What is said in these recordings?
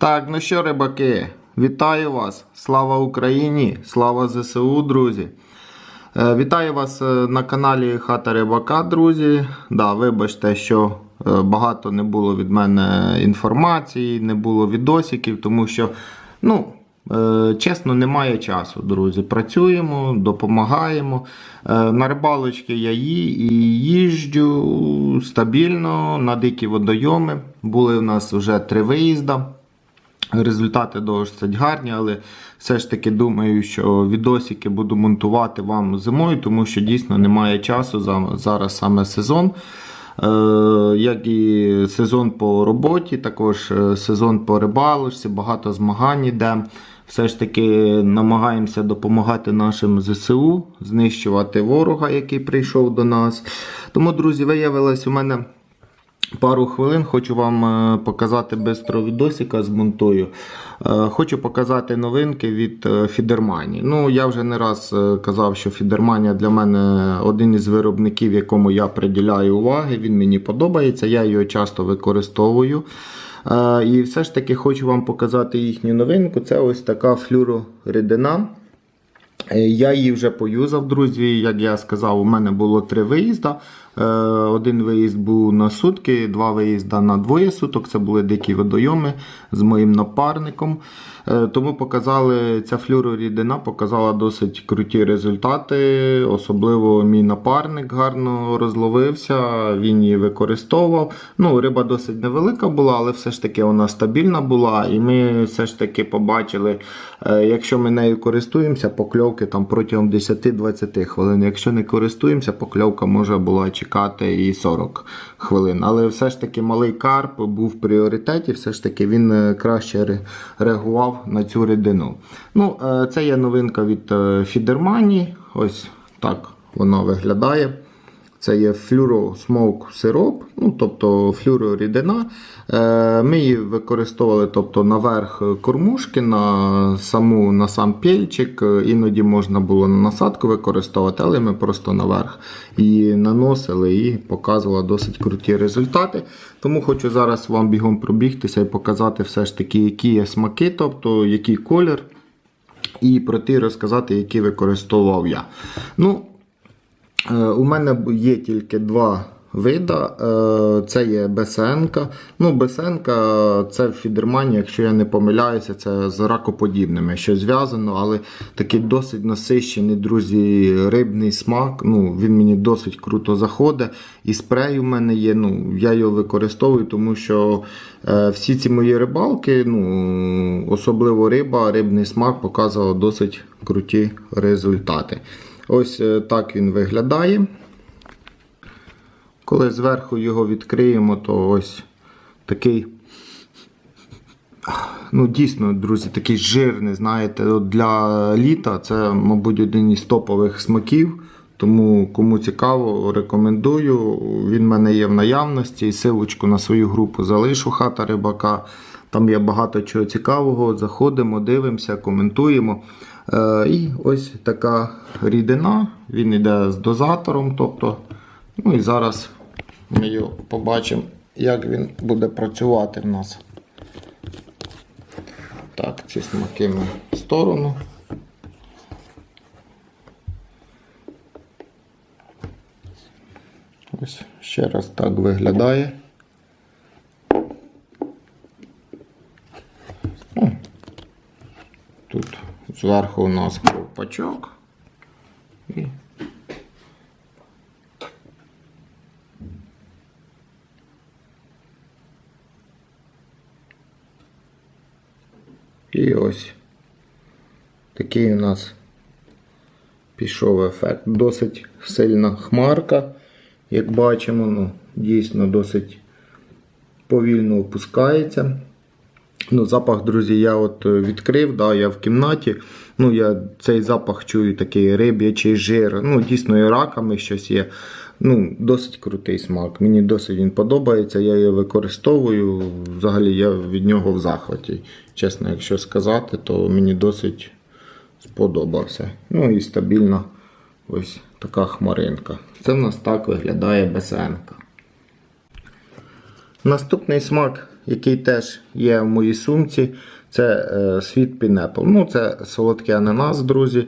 Так, ну що, рибаки, вітаю вас! Слава Україні! Слава ЗСУ, друзі! Е, Вітаю вас е, на каналі Хата Рибака, друзі. Да, вибачте, що е, багато не було від мене інформації, не було відосиків, тому що, ну, чесно, немає часу, друзі. Працюємо, допомагаємо. На рибалочки я їжджу стабільно на дикі водойоми. Були в нас вже три виїзда. Результати досить гарні, але все ж таки думаю, що відосики буду монтувати вам зимою, тому що дійсно немає часу. Зараз саме сезон. Е, Як і сезон по роботі, також е, сезон по рибалочці, багато змагань іде. Все ж таки намагаємося допомагати нашим ЗСУ, знищувати ворога, який прийшов до нас. Тому, друзі, виявилось у мене Пару хвилин хочу вам е, показати бистро відосика змонтую. Е, Хочу показати новинки від е, Фідермані. Ну, я вже не раз казав, що Фідерманія для мене один із виробників, якому я приділяю уваги. Він мені подобається, я його часто використовую. І все ж таки хочу вам показати їхню новинку. Це ось така флюрорідина. Я її вже поюзав, друзі. Як я сказав, у мене було три виїзда. Е, Один виїзд був на сутки, два виїзда на двоє суток. Це були дикі водойоми з моїм напарником. Е, Тому показали ця флюрорідина показала досить круті результати. Особливо мій напарник гарно розловився, він її використовував. Ну, риба досить невелика була, але все ж таки вона стабільна була. І ми все ж таки побачили, е, якщо ми нею користуємося, покльовки там протягом 10-20 хвилин. Якщо не користуємося, покльовка може була чекати і 40 хвилин. Але все ж таки малий карп був в пріоритеті, все ж таки він е, краще реагував на цю рідину. Ну, е, це є новинка від е, Фідермані. Ось так воно виглядає. Це є флюросмоук сироп, ну, тобто флюрорідина. Е, Ми її використовували тобто, наверх кормушки, на, саму, на сам пільчик. Е, Іноді можна було на насадку використовувати, але ми просто наверх її наносили і показувала досить круті результати. Тому хочу зараз вам бігом пробігтися і показати все ж таки, які є смаки, тобто який колір. І про ті розказати, які використовував я. Ну, У мене є тільки два вида. Е, Це є бесенка. Ну, бесенка це в фідермані, якщо я не помиляюся, це з ракоподібними, що зв'язано, але такий досить насищений, друзі, рибний смак. Ну, Він мені досить круто заходить. І спрей у мене є. Ну, Я його використовую, тому що е, всі ці мої рибалки, ну, особливо риба, рибний смак показував досить круті результати. Ось е, так він виглядає. Коли зверху його відкриємо, то ось такий. Ну, дійсно, друзі, такий жирний, знаєте, для літа це, мабуть, один із топових смаків. Тому кому цікаво, рекомендую. Він в мене є в наявності. Силочку на свою групу залишу хата рибака. Там є багато чого цікавого. Заходимо, дивимося, коментуємо. Е, і ось така рідина. Він йде з дозатором. Тобто, ну і зараз ми його побачимо, як він буде працювати в нас. Так, ці смаки ми в сторону. Ось ще раз так виглядає. О, Тут зверху у нас ковпачок. І І ось такий у нас пішов ефект. Досить сильна хмарка, як бачимо, ну, дійсно досить повільно опускається. Ну, Запах, друзі, я от е, відкрив, да, я в кімнаті. Ну, я цей запах чую такий риб'ячий жир. Ну, дійсно, і раками щось є. Ну, Досить крутий смак. Мені досить він подобається, я його використовую. Взагалі я від нього в захваті. Чесно, якщо сказати, то мені досить сподобався. Ну і стабільна ось така хмаринка. Це в нас так виглядає БСНка. Наступний смак, який теж є в моїй сумці, це світ Пінепл. Ну, це солодкий ананас, друзі.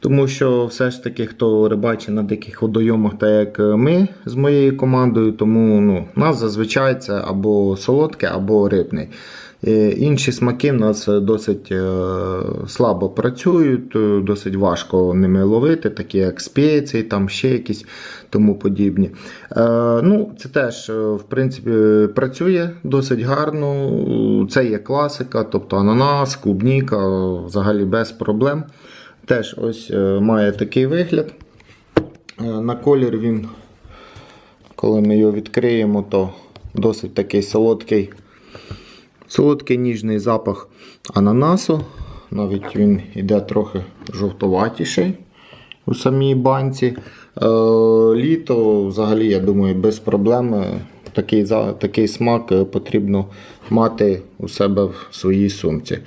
Тому що все ж таки, хто рибачить на диких водойомах, так як ми з моєю командою, тому ну, нас зазвичай це або солодке, або рибний. Е, Інші смаки в нас досить е, слабо працюють, е, досить важко ними ловити, такі як спеції, там ще якісь тому подібні. Е, ну, Це теж е, в принципі, працює досить гарно. Це є класика, тобто ананас, клубніка, взагалі без проблем. Теж ось е, має такий вигляд. Е, На колір він, коли ми його відкриємо, то досить такий солодкий. Солодкий ніжний запах ананасу. Навіть він йде трохи жовтоватіший у самій банці. Е, літо, взагалі, я думаю, без проблем. Такий, такий смак е, потрібно мати у себе в своїй сумці.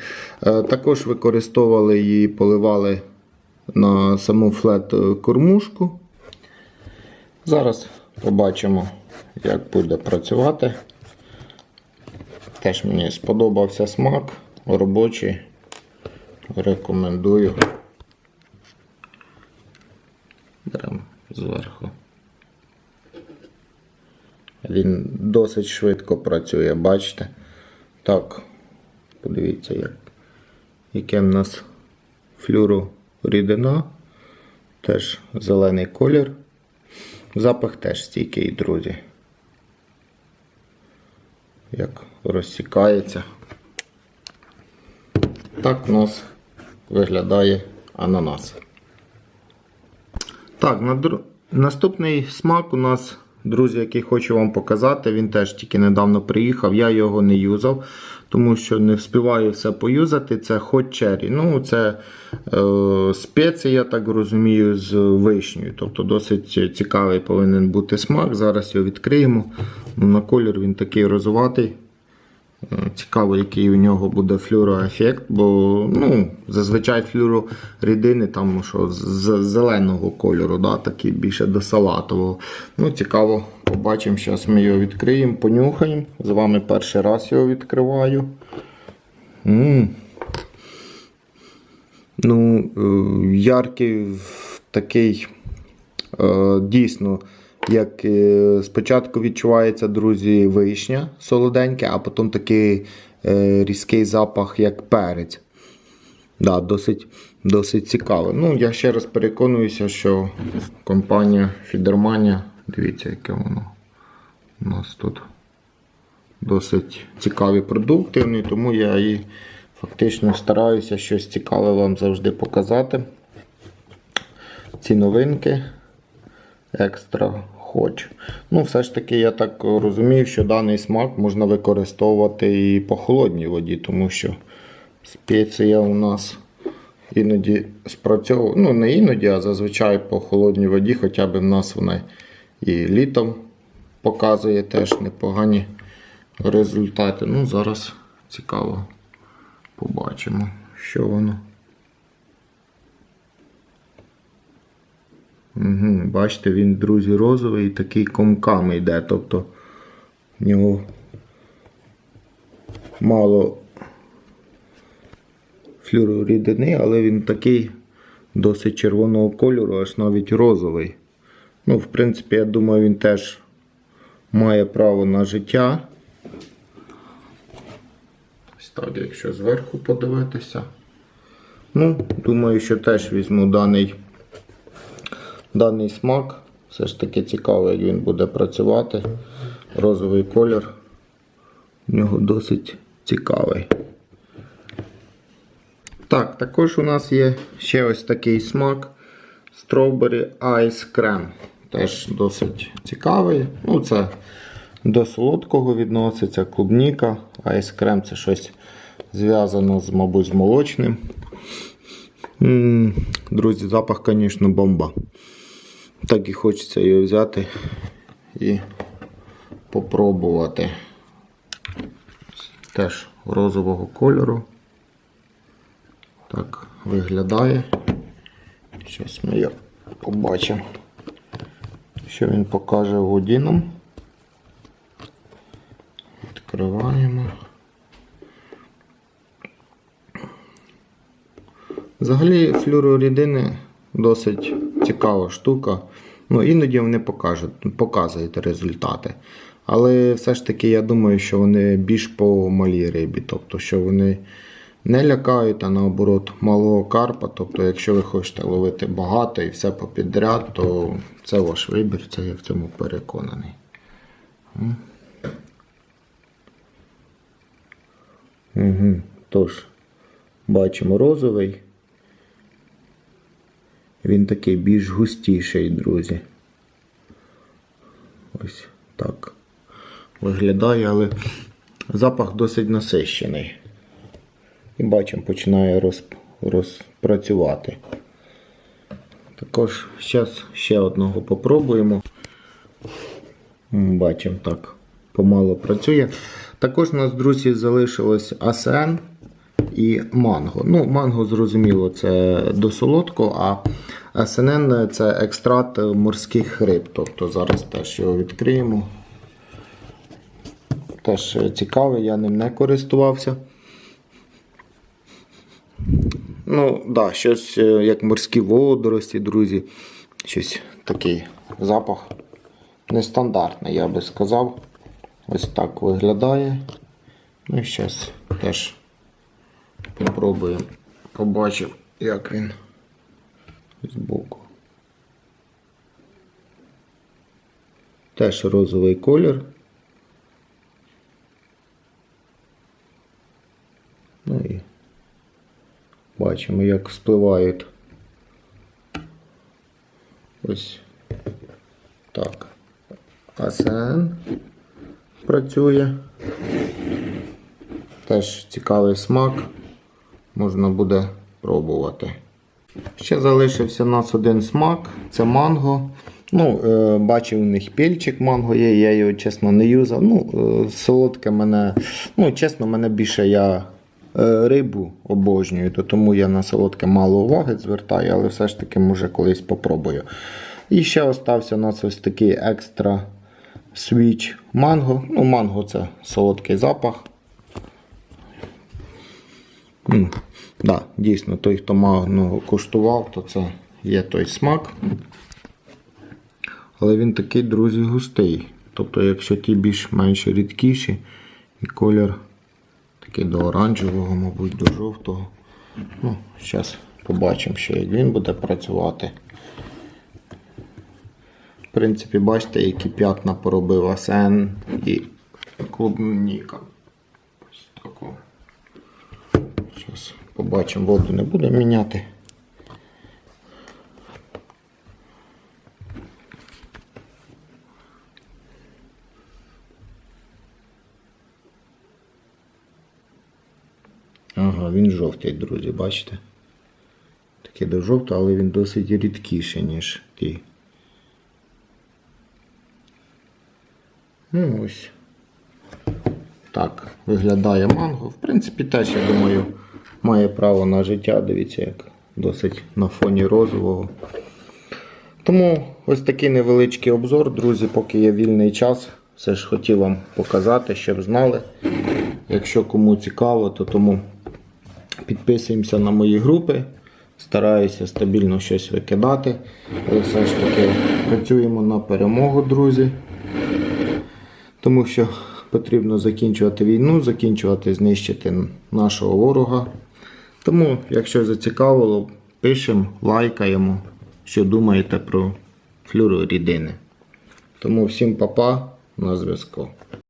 Е, також використовували її, поливали на саму флет кормушку. Зараз побачимо, як буде працювати. Теж мені сподобався смак робочий. Рекомендую. Беремо зверху. Він досить швидко працює, бачите? Так, подивіться, як, яке в нас флюрорідина. Теж зелений колір. Запах теж стійкий, друзі. Як розсікається. Так у нас виглядає ананас. Так, наступний смак у нас, друзі, який хочу вам показати, він теж тільки недавно приїхав. Я його не юзав, тому що не встигаю все поюзати. Це Hot Cherry. Ну, це е, спеція, я так розумію, з вишнею. Тобто досить цікавий повинен бути смак. Зараз його відкриємо. Ну, На колір він такий розуватий. Цікаво, який у нього буде флюроефект, бо ну, зазвичай флюрорідини там що, з зеленого кольору, да, такі більше до салатового. Ну, Цікаво, побачимо. Зараз ми його відкриємо, понюхаємо. З вами перший раз його відкриваю. м Ну, е, яркий такий е, дійсно. Як е, спочатку відчувається, друзі, вишня солоденьке, а потім такий е, різкий запах, як перець. Да, досить, досить цікаво. Ну, я ще раз переконуюся, що компанія Фідерманія, дивіться, яке воно у нас тут досить цікаві продукти, ну, тому я і фактично стараюся щось цікаве вам завжди показати. Ці новинки екстра хоч. Ну, все ж таки, я так розумію, що даний смак можна використовувати і по холодній воді, тому що спеція у нас іноді спрацьовує. Ну, не іноді, а зазвичай по холодній воді, хоча б в нас вона і літом показує теж непогані результати. Ну, зараз цікаво побачимо, що воно. Угу, бачите, він, друзі, розовий і такий комками йде. Тобто в нього мало флюорорідини, але він такий досить червоного кольору, аж навіть розовий. Ну, в принципі, я думаю, він теж має право на життя. Ось так, якщо зверху подивитися. Ну, думаю, що теж візьму даний даний смак. Все ж таки цікаво, як він буде працювати. Розовий колір. У нього досить цікавий. Так, також у нас є ще ось такий смак Strawberry Ice Cream. Теж досить цікавий. Ну, це до солодкого відноситься, клубніка, Ice Cream це щось зв'язано з, мабуть, з молочним. М, Друзі, запах, звісно, бомба. Так і хочеться її взяти і попробувати. Теж розового кольору. Так виглядає. Зараз ми його побачимо, що він покаже воді нам. Закриваємо. Взагалі флюорорідини досить цікава штука. Ну, іноді вони покажуть, показують результати. Але все ж таки я думаю, що вони більш по малій рибі. Тобто, що вони не лякають, а наоборот малого карпа. Тобто, якщо ви хочете ловити багато і все попідряд, то це ваш вибір, це я в цьому переконаний. Угу. Тож, бачимо розовий. Він такий більш густіший, друзі. Ось так виглядає, але запах досить насищений. І бачимо, починає роз, розпрацювати. Також зараз ще одного попробуємо. Бачимо так, помало працює. Також у нас, друзі, залишилось АСН і манго. Ну, манго, зрозуміло, це до солодкого, а СНН це екстракт морських риб. Тобто зараз теж його відкриємо. Теж цікавий, я ним не користувався. Ну, да, щось е, як морські водорості, друзі. Щось такий запах нестандартний, я би сказав. Ось так виглядає. Ну і зараз теж попробуємо. Побачив, як він збоку. Теж розовий колір. Ну і бачимо, як вспливають. Ось так. АСН працює. Теж цікавий смак. Можна буде пробувати. Ще залишився у нас один смак це манго. Ну, е, Бачив у них пільчик манго є, я його чесно не юзав. Ну, е, Солодке мене, ну, чесно, мене більше я е, рибу обожнюю, то тому я на солодке мало уваги звертаю, але все ж таки, може, колись попробую. І ще остався у нас ось такий екстра свіч манго. Ну, манго це солодкий запах. М, Да, дійсно, той, хто манго куштував, то це є той смак. Але він такий, друзі, густий. Тобто, якщо ті більш-менш рідкіші, і колір такий до оранжевого, мабуть, до жовтого. Ну, Зараз побачимо ще, як він буде працювати. В принципі, бачите, які п'ятна поробив АСН і клубніка. Ось таку. Зараз побачимо, воду не будемо міняти. Ага, він жовтий, друзі, бачите? Такий до жовтого, але він досить рідкіший, ніж ті. Ну ось. Так, виглядає манго. В принципі, теж, я думаю, має право на життя. Дивіться, як досить на фоні розового. Тому ось такий невеличкий обзор, друзі, поки є вільний час. Все ж хотів вам показати, щоб знали. Якщо кому цікаво, то тому підписуємося на мої групи. Стараюся стабільно щось викидати. Але все ж таки працюємо на перемогу, друзі. Тому що потрібно закінчувати війну, закінчувати, знищити нашого ворога. Тому, якщо зацікавило, пишемо, лайкаємо, що думаєте про флюорорідини. Тому всім папа на зв'язку.